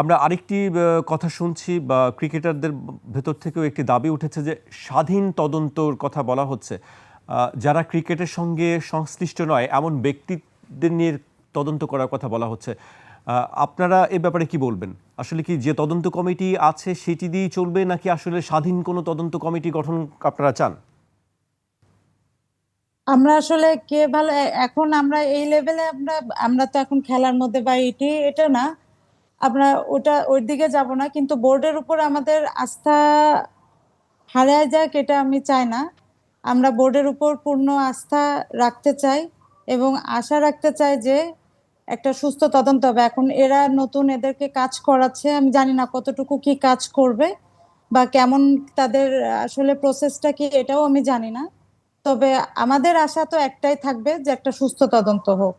আমরা আরেকটি কথা শুনছি বা ক্রিকেটারদের ভেতর থেকেও একটি দাবি উঠেছে যে স্বাধীন তদন্তর কথা বলা হচ্ছে। যারা ক্রিকেটের সঙ্গে সংশ্লিষ্ট নয়, এমন ব্যক্তিদের নিয়ে তদন্ত করার কথা বলা হচ্ছে। আপনারা এ ব্যাপারে কি বলবেন? আসলে কি যে তদন্ত কমিটি আছে সেটি দিয়েই চলবে, নাকি আসলে স্বাধীন কোনো তদন্ত কমিটি গঠন আপনারা চান? আমরা আসলে কে ভালো এখন আমরা এই লেভেলে আমরা আমরা তো এখন খেলার মধ্যে বা এটি, এটা না। আমরা ওটা ওই দিকে যাব না, কিন্তু বোর্ডের উপর আমাদের আস্থা হারায় যাক, এটা আমি চাই না। আমরা বোর্ডের উপর পূর্ণ আস্থা রাখতে চাই এবং আশা রাখতে চাই যে একটা সুস্থ তদন্ত হবে। এখন এরা নতুন এদেরকে কাজ করাচ্ছে, আমি জানি না কতটুকু কি কাজ করবে বা কেমন তাদের আসলে প্রসেসটা কি, এটাও আমি জানি না। তবে আমাদের আশা তো একটাই থাকবে যে একটা সুস্থ তদন্ত হোক।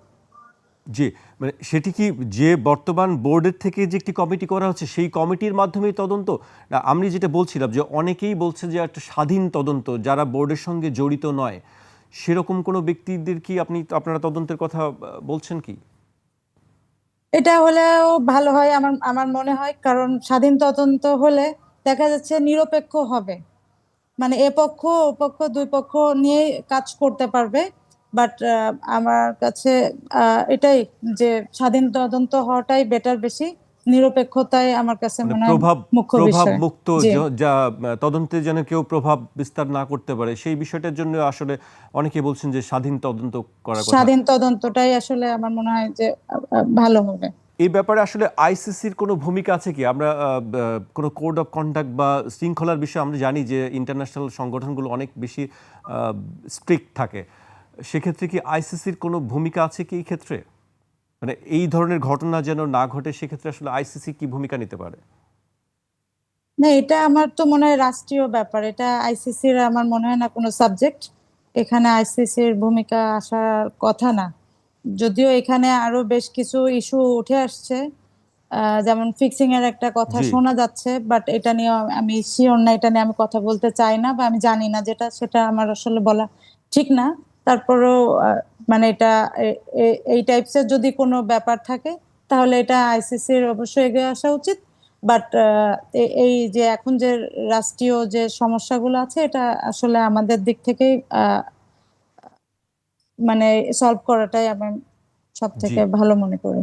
জি মানে সেটি কি যে বর্তমান বোর্ডের থেকে যে একটি কমিটি করা হচ্ছে, সেই কমিটির মাধ্যমে তদন্ত? আমি যেটা বলছিলাম যে অনেকেই বলছে যে একটা স্বাধীন তদন্ত, যারা বোর্ডের সঙ্গে জড়িত নয়, সেরকম কোনো ব্যক্তিদের কি আপনি, আপনারা তদন্তের কথা বলছেন কি? এটা হলেও ভালো হয় আমার আমার মনে হয়, কারণ স্বাধীন তদন্ত হলে দেখা যাচ্ছে নিরপেক্ষ হবে। মানে এ পক্ষ, ও পক্ষ, দুই পক্ষ নিয়ে কাজ করতে পারবে। বাট আমার কাছে এটাই যে স্বাধীন তদন্ত হওয়াটাই বেটার বেশি। নিরপেক্ষতাই আমার কাছে মানে মনে হয় প্রভাব মুখ্য প্রভাব মুক্ত যা তদন্তে যেন কেউ প্রভাব বিস্তার না করতে পারে সেই বিষয়টার জন্য আসলে অনেকে বলছেন যে স্বাধীন তদন্ত কথা। স্বাধীন তদন্তটাই আসলে আমার মনে হয় যে ভালো হবে। এই ব্যাপারে আসলে আইসিসির কোনো ভূমিকা আছে কি? আমরা কোনো কোড অফ কন্ডাক্ট বা শৃঙ্খলার বিষয়ে আমরা জানি যে ইন্টারন্যাশনাল সংগঠনগুলো অনেক বেশি স্ট্রিক্ট থাকে। সেক্ষেত্রে কি আইসিসির কোনো ভূমিকা আছে কি এই ক্ষেত্রে? মানে এই ধরনের ঘটনা যেন না ঘটে সেক্ষেত্রে আসলে আইসিসি কি ভূমিকা নিতে পারে? না এটা আমার তো মনে হয় রাষ্ট্রীয় ব্যাপার। এটা আইসিসির আমার মনে হয় না কোনো সাবজেক্ট। এখানে আইসিসির ভূমিকা আসার কথা না। যদিও এখানে আরও বেশ কিছু ইস্যু উঠে আসছে। যেমন ফিক্সিং এর একটা কথা শোনা যাচ্ছে বাট এটা নিয়ে আমি শিওর না এটা নিয়ে আমি কথা বলতে চাই না বা আমি জানি না যেটা সেটা আমার আসলে বলা ঠিক না। তারপরেও মানে এটা এই টাইপসের যদি কোনো ব্যাপার থাকে তাহলে এটা আইসিসির অবশ্যই এগিয়ে আসা উচিত। বাট এই যে এখন যে রাষ্ট্রীয় যে সমস্যাগুলো আছে এটা আসলে আমাদের দিক থেকেই আহ, মানে সলভ করাটাই আমার সব থেকে ভালো মনে করি।